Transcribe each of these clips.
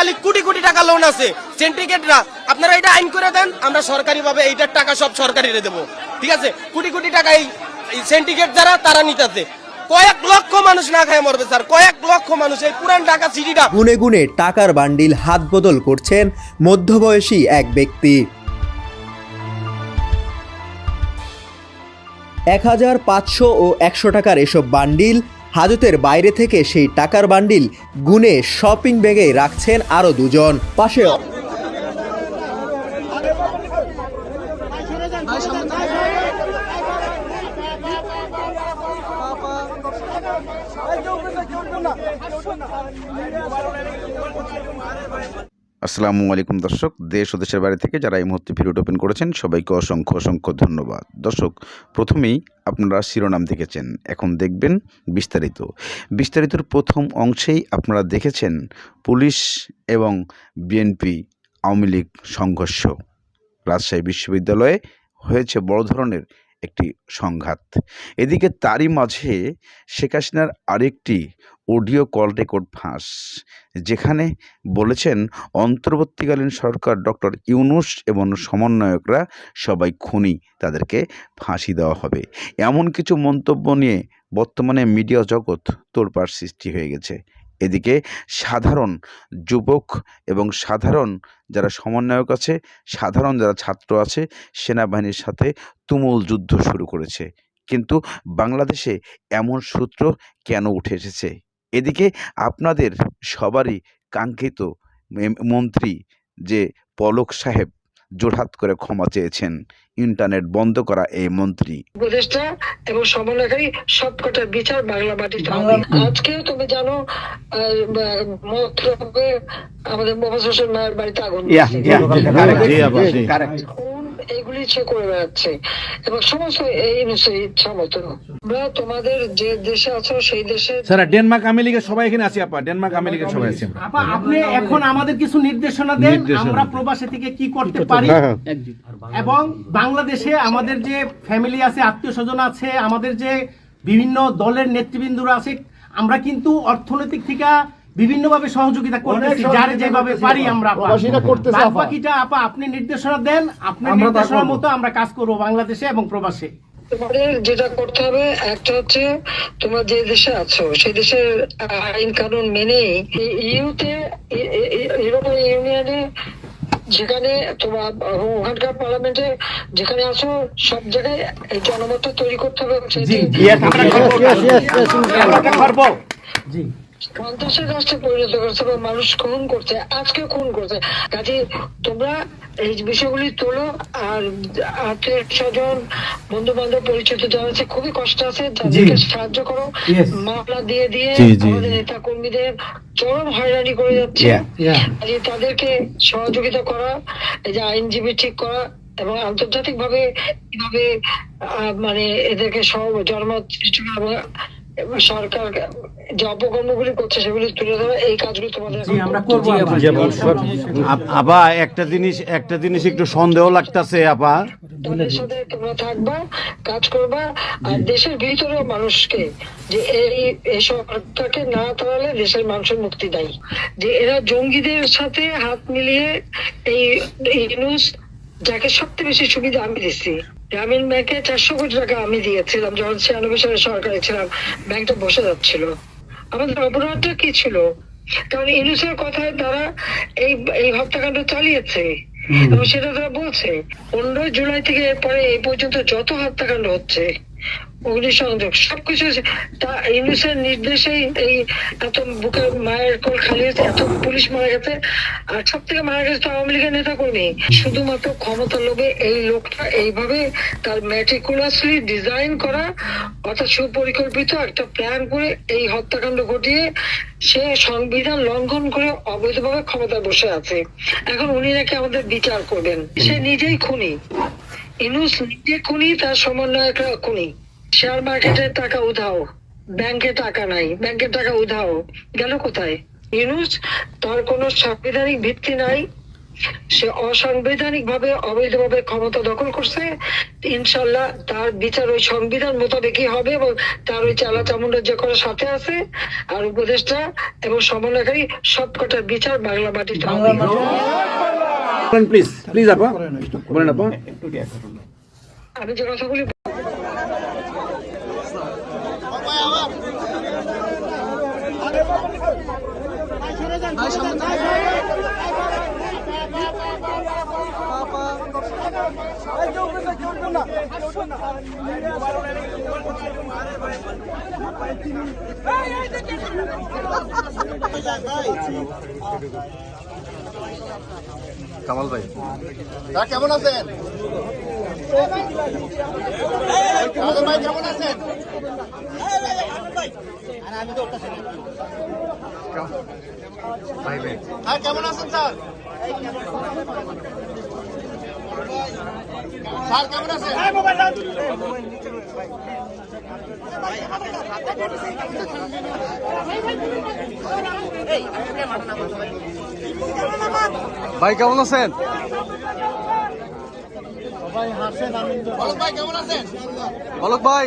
মালিক, কোটি কোটি টাকা লোন আছে। সিন্ডিকেটরা আপনারা এটা আইন করে দেন, আমরা সরকারি ভাবে এইটার টাকা সব সরকারিরে দেবো। ঠিক আছে? কোটি কোটি টাকা এই সিন্ডিকেট যারা, তারা নিতেছে। কয়েক লক্ষ মানুষ না খায় মরবে, স্যার। কয়েক লক্ষ মানুষ এই পুরান ঢাকা সিটিটা গুনে গুনে টাকার বান্ডিল হাত বদল করছেন মধ্যবয়সী এক ব্যক্তি। এক হাজার পাঁচশো ও একশো টাকার এসব বান্ডিল হাজতের বাইরে থেকে সেই টাকার বান্ডিল গুনে শপিং ব্যাগে রাখছেন আরও দুজন। পাশে আসসালামু আলাইকুম দর্শক, দেশ ও দেশের বাইরে থেকে যারা এই মুহূর্তে ভিডিওটি ওপেন করেছেন, সবাইকে অসংখ্য অসংখ্য ধন্যবাদ। দর্শক, প্রথমেই আপনারা শিরোনাম দেখেছেন, এখন দেখবেন বিস্তারিত। বিস্তারিতর প্রথম অংশেই আপনারা দেখেছেন পুলিশ এবং বিএনপি আওয়ামী লীগ সংঘর্ষ। রাজশাহী বিশ্ববিদ্যালয়ে হয়েছে বড় ধরনের একটি সংঘাত। এদিকে তারই মাঝে শেখ হাসিনার আরেকটি অডিও কল রেকর্ড ফাঁস, যেখানে বলেছেন অন্তর্বর্তীকালীন সরকার ডক্টর ইউনুস এবং সমন্বয়করা সবাই খুনি, তাদেরকে ফাঁসি দেওয়া হবে। এমন কিছু মন্তব্য নিয়ে বর্তমানে মিডিয়া জগৎ তোড়পাড় সৃষ্টি হয়ে গেছে। এদিকে সাধারণ যুবক এবং সাধারণ যারা সমন্বয়ক আছে, সাধারণ যারা ছাত্র আছে, সেনাবাহিনীর সাথে তুমুল যুদ্ধ শুরু করেছে। কিন্তু বাংলাদেশে এমন সূত্র কেন উঠে এসেছে? এদিকে আপনাদের সবারই কাঙ্ক্ষিত মন্ত্রী যে পলক সাহেব জোরহাত করে ক্ষমা চেয়েছেন ইন্টারনেট বন্ধ করা এই মন্ত্রী। উপদেষ্টা এবং সমন্বয়কারী সবকটার বিচার বাংলা মাটিতে হবে। আজকে তুমি জানো আমাদের মোহাম্মদ হোসেন মায়ের বাড়িতে আগুন এগুলি সে করে বেড়াচ্ছে। এবং সমস্ত এই ইচ্ছা মতো আমরা তোমাদের যে দেশে আছো সেই দেশে স্যার ডেনমার্ক আমেরিকা সবাই এখানে আছি আপা। ডেনমার্ক আমেরিকা সবাই আছি আপা আপনি এখন আমাদের কিছু নির্দেশনা দেন আমরা প্রবাসী থেকে কি করতে পারি। এবং বাংলাদেশে আমাদের যে ফ্যামিলি আছে আত্মীয় স্বজন আছে আমাদের যে বিভিন্ন দলের নেতৃবৃন্দরা আছে আমরা কিন্তু অর্থনৈতিক থেকে বিভিন্নভাবে সহযোগিতা করতেছি যার যেভাবে পারি আমরা বাকিটা আপা আপনি নির্দেশনা দেন আপনার নির্দেশনার মতো আমরা কাজ করব বাংলাদেশে এবং প্রবাসে তোমাদের যেটা করতে হবে একটা হচ্ছে তোমরা যে দেশে আছো সেই দেশের আইন কানুন মেনে ইউতে ইউরোপিয়ান ইউনিয়নে যেখানে তোমার ওখানকার পার্লামেন্টে যেখানে আছো সব জায়গায় এই জনমতটা তৈরি করতে হবে এবং আমরা করব জি সন্ত্রাসের রাষ্ট্রে পরিণত করছে এবং মানুষ খুন করছে আজকে খুন করছে। কাজে তোমরা এই বিষয়গুলি তোলো আর আত্মীয় স্বজন বন্ধু বান্ধব পরিচিত যারা আছে খুবই কষ্ট আছে তাদেরকে সাহায্য করো। মামলা দিয়ে দিয়ে আমাদের নেতা কর্মীদের চরম হয়রানি করে যাচ্ছে। তাদেরকে সহযোগিতা করা এই যে আইনজীবী ঠিক করা এবং আন্তর্জাতিক ভাবে কীভাবে মানে এদেরকে সহ জন্ম সৃষ্টি করা সরকার যে অপকর্মগুলি করছে সেগুলি তুলে ধরা এই কাজগুলি তোমাদের আমরা করব আপা একটা জিনিস একটা জিনিস একটু সন্দেহ লাগতাছে আপা। তাদের সাথে তোমরা থাকবা কাজ করবা আর দেশের ভিতরেও মানুষকে যে এই এই সরকারকে না তাড়ালে দেশের মানুষের মুক্তি দেয় যে এরা জঙ্গিদের সাথে হাত মিলিয়ে এই এই নিউজ যাকে সবচেয়ে বেশি সুবিধা আমি দিচ্ছি গ্রামীণ ব্যাংকে চারশো কোটি টাকা আমি দিয়েছিলাম যখন ছিয়ানব্বই সালে সরকারে ছিলাম ব্যাংকটা বসে যাচ্ছিল। আমাদের অপরাধটা কি ছিল? কারণ ইনুসের কথায় তারা এই এই হত্যাকাণ্ড চালিয়েছে। এবং সেটা তারা বলছে পনেরোই জুলাই থেকে এরপরে এই পর্যন্ত যত হত্যাকাণ্ড হচ্ছে অগ্নিসংযোগ সবকিছু তা ইউনুসের নির্দেশেই এই এত বুকের মায়ের কোল খালি হয়েছে এত পুলিশ মারা গেছে। আর সব থেকে মারা গেছে তো আওয়ামী লীগের নেতা কর্মী শুধুমাত্র ক্ষমতা লোভে এই লোকটা এইভাবে তার ম্যাটিকুলাসলি ডিজাইন করা অর্থাৎ সুপরিকল্পিত একটা প্ল্যান করে এই হত্যাকাণ্ড ঘটিয়ে সে সংবিধান লঙ্ঘন করে অবৈধভাবে ক্ষমতায় বসে আছে। এখন উনি নাকি আমাদের বিচার করবেন। সে নিজেই খুনি। ইনুস নিজে খুনি তার সমন্বয়করা খুনি। শেয়ার মার্কেটে টাকা উধাও। ব্যাংকে টাকা নাই। ব্যাংকের টাকা উধাও। গেল কোথায়? ইনুস তার কোনো সাংবিধানিক ভিত্তি নাই। সে অসাংবিধানিক ভাবে অবৈধভাবে ক্ষমতা দখল করছে। ইনশাল্লাহ তার বিচার ওই সংবিধান মোতাবেকই হবে এবং তার ওই চালা চামুন্ডার যে করার সাথে আছে আর উপদেষ্টা এবং সমন্বয়কারী সবকটার বিচার বাংলা মাটিতে হবে। প্লিজ প্লিজ আপা। বলেন আপা। আমি যে কথাগুলি কেমন আছেন? কামাল ভাই কেমন আছেন? হ্যাঁ কেমন আছেন স্যার? স্যার কেমন আছেন? ভাই কেমন আছেন? ভাই কেমন আছেন? বলক ভাই।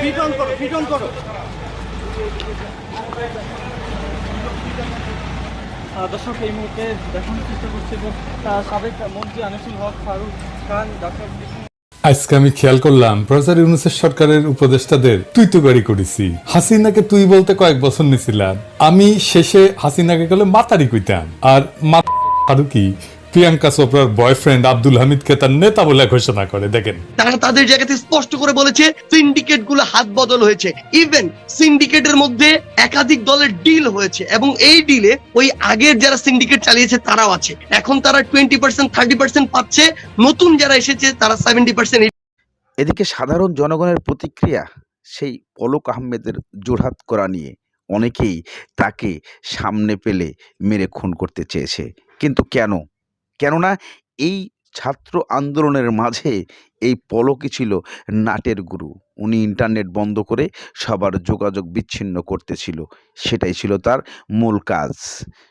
পিটন করো পিটন করো। দর্শক এই মুহূর্তে দেখানোর চেষ্টা করছি আহ, সাবেক মন্ত্রী আনিসুল হক ফারুক খান ডক্টর আজকে আমি খেয়াল করলাম প্রফেসর ইউনুসের সরকারের উপদেষ্টাদের তুই তো গাড়ি করেছি। হাসিনাকে তুই বলতে কয়েক বছর নিছিলাম। আমি শেষে হাসিনাকে গেলে মাতারি কইতাম। আর মা ফারুকি প্রিয়াঙ্কা চোপড়ার বয়ফ্রেন্ড আব্দুল হামিদকে তার নেতা বলে ঘোষণা করে দেখেন। তারা তাদের জায়গাতে স্পষ্ট করে বলেছে সিন্ডিকেটগুলো হাত বদল হয়েছে। ইভেন সিন্ডিকেটের মধ্যে একাধিক দলের ডিল হয়েছে এবং এই ডিলে ওই আগের যারা সিন্ডিকেট চালিয়েছে তারাও আছে। এখন তারা টোয়েন্টি পার্সেন্ট থার্টি পার্সেন্ট পাচ্ছে। নতুন যারা এসেছে তারা সেভেন্টি পার্সেন্ট এদিকে সাধারণ জনগণের প্রতিক্রিয়া সেই পলক আহমেদের জোরহাত করা নিয়ে অনেকেই তাকে সামনে পেলে মেরে খুন করতে চেয়েছে। কিন্তু কেন? কেননা এই ছাত্র আন্দোলনের মাঝে এই পলকই ছিল নাটের গুরু। উনি ইন্টারনেট বন্ধ করে সবার যোগাযোগ বিচ্ছিন্ন করতেছিল। সেটাই ছিল তার মূল কাজ।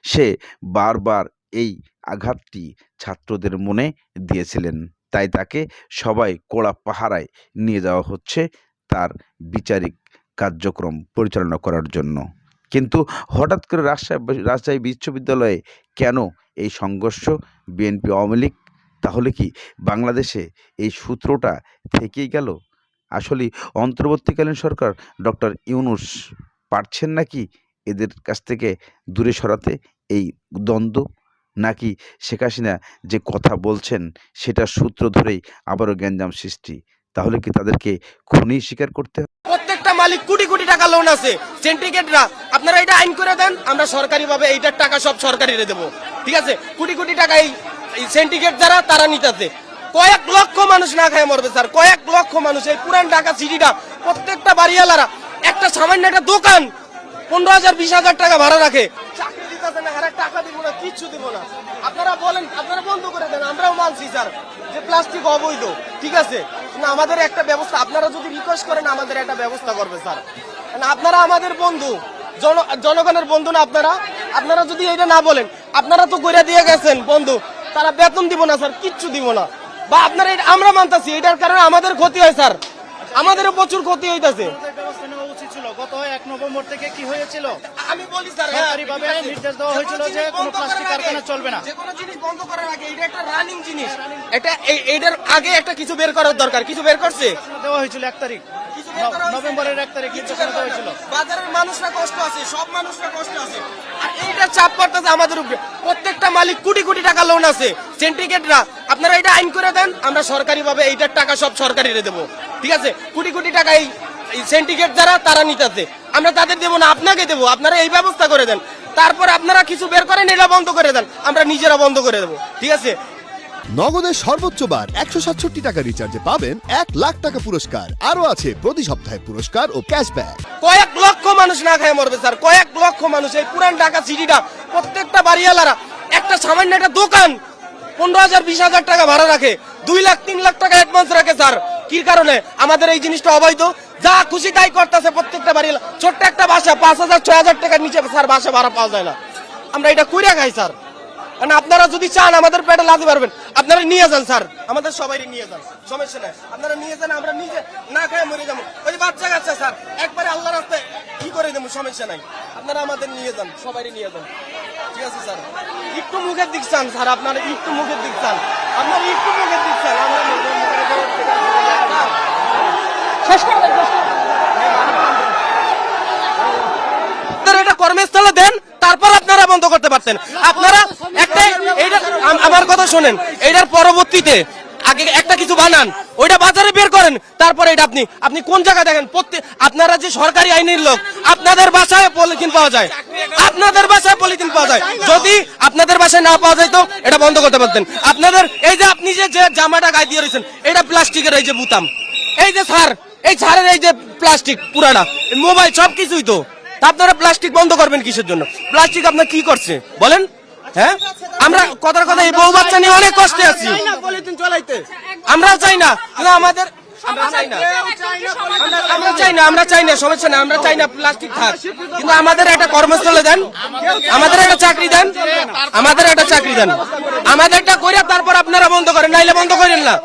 সে বারবার এই আঘাতটি ছাত্রদের মনে দিয়েছিলেন। তাই তাকে সবাই কোড়া পাহারায় নিয়ে যাওয়া হচ্ছে তার বিচারিক কার্যক্রম পরিচালনা করার জন্য। কিন্তু হঠাৎ করে রাজশাহী রাজশাহী বিশ্ববিদ্যালয়ে কেন এই সংঘর্ষ? বিএনপি আওয়ামী লীগ? তাহলে কি বাংলাদেশে এই সূত্রটা থেকেই গেল? আসলে অন্তর্বর্তীকালীন সরকার ডক্টর ইউনুস পারছেন নাকি এদের কাছ থেকে দূরে সরাতে এই দ্বন্দ্ব? নাকি শেখ হাসিনা যে কথা বলছেন সেটার সূত্র ধরেই আবারও গ্যাঞ্জাম সৃষ্টি? তাহলে কি তাদেরকে খুনি স্বীকার করতে হবে? মালিক কোটি কোটি টাকা লোন আছে। সিন্ডিকেটরা আপনারা এটা আইন করে দেন, আমরা সরকারি ভাবে এইটার টাকা সব সরকারিরে দেবো। ঠিক আছে? কোটি কোটি টাকা এই সিন্ডিকেট যারা, তারা নিতেছে। কয়েক লক্ষ মানুষ না খায় মরবে, স্যার। কয়েক লক্ষ মানুষ, এই পুরান ঢাকা সিটিটা, প্রত্যেকটা বাড়িওয়ালারা, একটা সামান্য একটা দোকান, পনেরো হাজার, বিশ হাজার টাকা ভাড়া রাখে। দিতেছে না হারে টাকা দিব না, কিচ্ছু দিব না। আপনারা বলেন, আপনারা বন্ধ করে দেন, আমরাও মানছি স্যার, যে প্লাস্টিক অবৈধ, ঠিক আছে? আমাদের একটা ব্যবস্থা, আপনারা যদি রিকোয়েস্ট করেন, আমাদের একটা ব্যবস্থা করবে স্যার। আপনারা আমাদের বন্ধু জনগণের বন্ধু না আপনারা। আপনারা যদি এটা না বলেন, আপনারা তো কইরা দিয়ে গেছেন, বন্ধু। তারা বেতন দিব না স্যার, কিচ্ছু দিব না। বা আপনারা আমরা মানতাছি, এটার কারণে আমাদের ক্ষতি হয় স্যার। আমাদেরও প্রচুর ক্ষতি হইতাছে। গত এক নভেম্বর থেকে কি হয়েছিল? আমি বলি স্যার হ্যাঁ, সরকারিভাবে নির্দেশ দেওয়া হয়েছিল যে কোনো প্লাস্টিক কারখানা চলবে না। যে কোনো জিনিস বন্ধ করার আগে এটা একটা রানিং জিনিস। এটা আগে একটা কিছু বের করার দরকার কিছু বের করছে? দেওয়া হয়েছিল এক তারিখ। কিছু বের করা হয়েছে? নভেম্বরের এক তারিখ নির্দেশনা দেওয়া হয়েছিল। বাজারের মানুষরা কষ্ট আছে সব মানুষরা কষ্ট আছে। আর এইটা চাপ পড়তেছে আমাদের উপরে। প্রত্যেকটা মালিক কোটি কোটি টাকা লোন আছে। সিন্ডিকেটরা আপনারা এটা আইন করে দেন আমরা সরকারি ভাবে এইটার টাকা সব সরকারিরে দেবো। ঠিক আছে? কোটি কোটি টাকা এই সিন্ডিকেট যারা তারা নিতেছে। আমরা তাদের দেবো না আপনাকে দেবো। আপনারা এই ব্যবস্থা করে দেন। তারপর আপনারা কিছু বের করেন এটা বন্ধ করে দেন। আমরা নিজেরা বন্ধ করে দেবো। ঠিক আছে? নগদের সর্বোচ্চ বার একশো সাতষট্টি টাকা রিচার্জে পাবেন এক লাখ টাকা পুরস্কার। আরও আছে প্রতি সপ্তাহে পুরস্কার ও ক্যাশব্যাক কয়েক লক্ষ মানুষ না খায় মরবে স্যার। কয়েক লক্ষ মানুষ। এই পুরান ঢাকা সিটিটা প্রত্যেকটা বাড়িওয়ালারা একটা সামান্য একটা দোকান পনেরো হাজার বিশ হাজার টাকা ভাড়া রাখে। দুই লাখ তিন লাখ টাকা অ্যাডভান্স রাখে স্যার। কি কারণে? আমাদের এই জিনিসটা অবৈধ। যা খুশি তাই করতেছে প্রত্যেকটা বাড়ি ছোট্ট একটা বাসা, পাঁচ হাজার, ছয় হাজার টাকার নিচে স্যার বাসা ভাড়া পাওয়া যায় না। আমরা এটা কইরা খাই, স্যার। মানে আপনারা যদি চান, আমাদের পেটে লাতে পারবেন আপনারা নিয়ে যান, স্যার। আমাদের সবাই নিয়ে যান। সমস্যা নাই। আপনারা নিয়ে যান, আমরা নিজে না খায় মরে যাব। ওই বাচ্চা কাচ্চা, স্যার, একবারে আল্লাহ রাস্তায় কি করে দেবো, সমস্যা নাই। আপনারা আমাদের নিয়ে যান সবাই নিয়ে যান। ঠিক আছে, স্যার। একটু মুখের দিক চান, স্যার, আপনারা একটু মুখের দিক চান। আপনারা একটু মুখের দিক চান, আমরা এটা কর্মস্থলে দেন, তারপর আপনারা বন্ধ করতে পারতেন। আপনারা একটা আমার কথা শোনেন, এইটার পরবর্তীতে আগে একটা কিছু বানান, ওইটা বাজারে বের করেন, তারপরে এটা আপনি আপনি কোন দেখেন? আপনারা যে সরকারি আইনের লোক, আপনাদের বাসায় পলিথিন পাওয়া যায়। আপনাদের বাসায় পলিথিন পাওয়া যায়। যদি আপনাদের বাসায় না পাওয়া যায় তো এটা বন্ধ করতে পারতেন। আপনাদের, এই যে আপনি যে জামাটা গায়ে দিয়ে রয়েছেন এটা প্লাস্টিকের এই যে বুতাম। এই যে, স্যার এই ছাড়ের এই যে প্লাস্টিক পুরানা। মোবাইল সব কিছুই তো। তা আপনারা প্লাস্টিক বন্ধ করবেন কিসের জন্য? প্লাস্টিক আপনার কি করছে? বলেন। হ্যাঁ? আমরা কথার কথা এই বউ বাচ্চা নিয়ে অনেক কষ্টে আছি। আমরা চাই না আমাদের চাই না। আমরা- আমরা চাই না আমরা চাই না সমস্যা না আমরা চাই না প্লাস্টিক থাক। কিন্তু আমাদের একটা কর্মস্থলে দেন। আমাদের একটা চাকরি দেন। আমাদের একটা চাকরি দেন। আমাদেরটা করে তারপর আপনারা বন্ধ করেন নাইলে বন্ধ করেন না।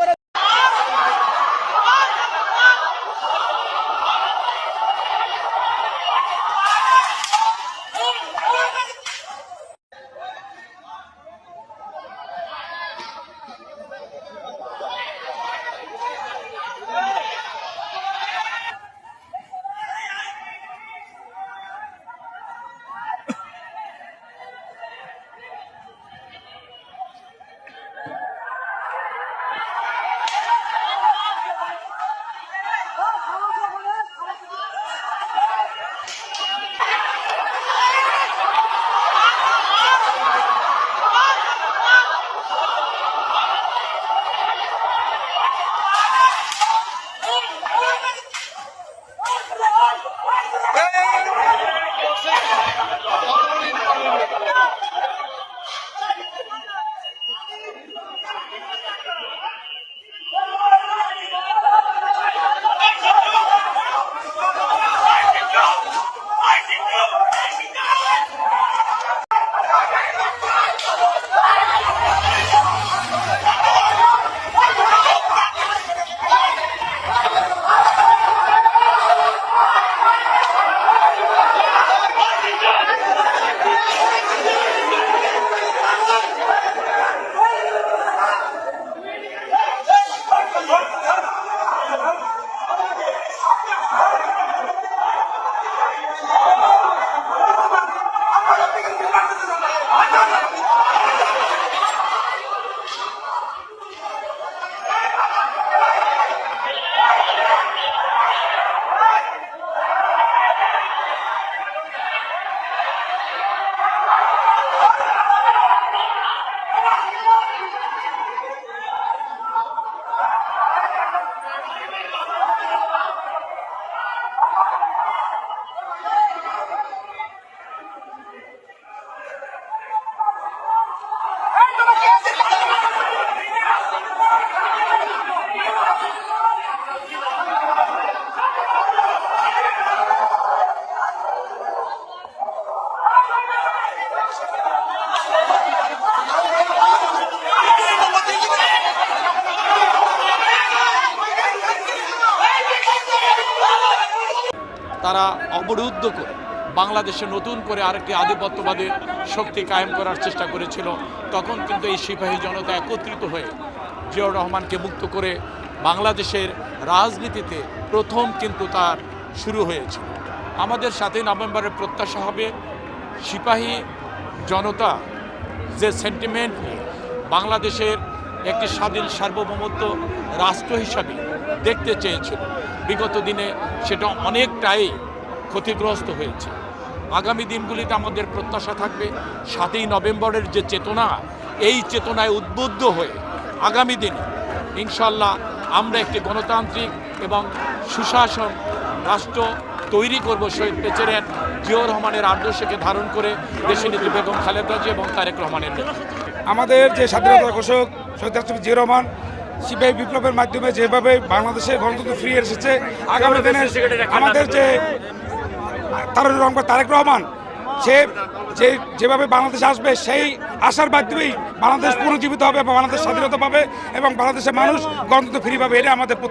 অবরুদ্ধ করে বাংলাদেশে নতুন করে আরেকটি আধিপত্যবাদী শক্তি কায়েম করার চেষ্টা করেছিল, তখন কিন্তু এই সিপাহী জনতা একত্রিত হয়ে জিয়াউর রহমানকে মুক্ত করে বাংলাদেশের রাজনীতিতে প্রথম কিন্তু তার শুরু হয়েছে আমাদের সাতই নভেম্বরের প্রত্যাশা হবে, সিপাহী জনতা যে সেন্টিমেন্ট নিয়ে বাংলাদেশের একটি স্বাধীন সার্বভৌমত্ব রাষ্ট্র হিসাবে দেখতে চেয়েছিল, বিগত দিনে সেটা অনেকটাই ক্ষতিগ্রস্ত হয়েছে। আগামী দিনগুলিতে আমাদের প্রত্যাশা থাকবে সাতই নভেম্বরের যে চেতনা এই চেতনায় উদ্বুদ্ধ হয়ে আগামী দিনে ইনশাল্লাহ আমরা একটি গণতান্ত্রিক এবং সুশাসন রাষ্ট্র তৈরি করব শহীদ প্রেসিডেন্ট জিয়াউর রহমানের আদর্শকে ধারণ করে দেশে নীতি বেগম খালেদা জিয়া এবং তারেক রহমানের আমাদের যে স্বাধীনতা ঘোষক শহীদ রাষ্ট্রপতি জিয়া রহমান সিপাহী বিপ্লবের মাধ্যমে যেভাবে বাংলাদেশে গণতন্ত্র ফিরে এসেছে আগামী দিনে আমাদের যে তারুণ রহমান, তারেক রহমান, সে যে, যেভাবে বাংলাদেশ আসবে, সেই আসার মাধ্যমেই বাংলাদেশ পুনর্জীবিত হবে বাংলাদেশ স্বাধীনতা পাবে এবং বাংলাদেশের মানুষ গণতন্ত্র ফিরে পাবে এটা আমাদের প্রত্যাশা।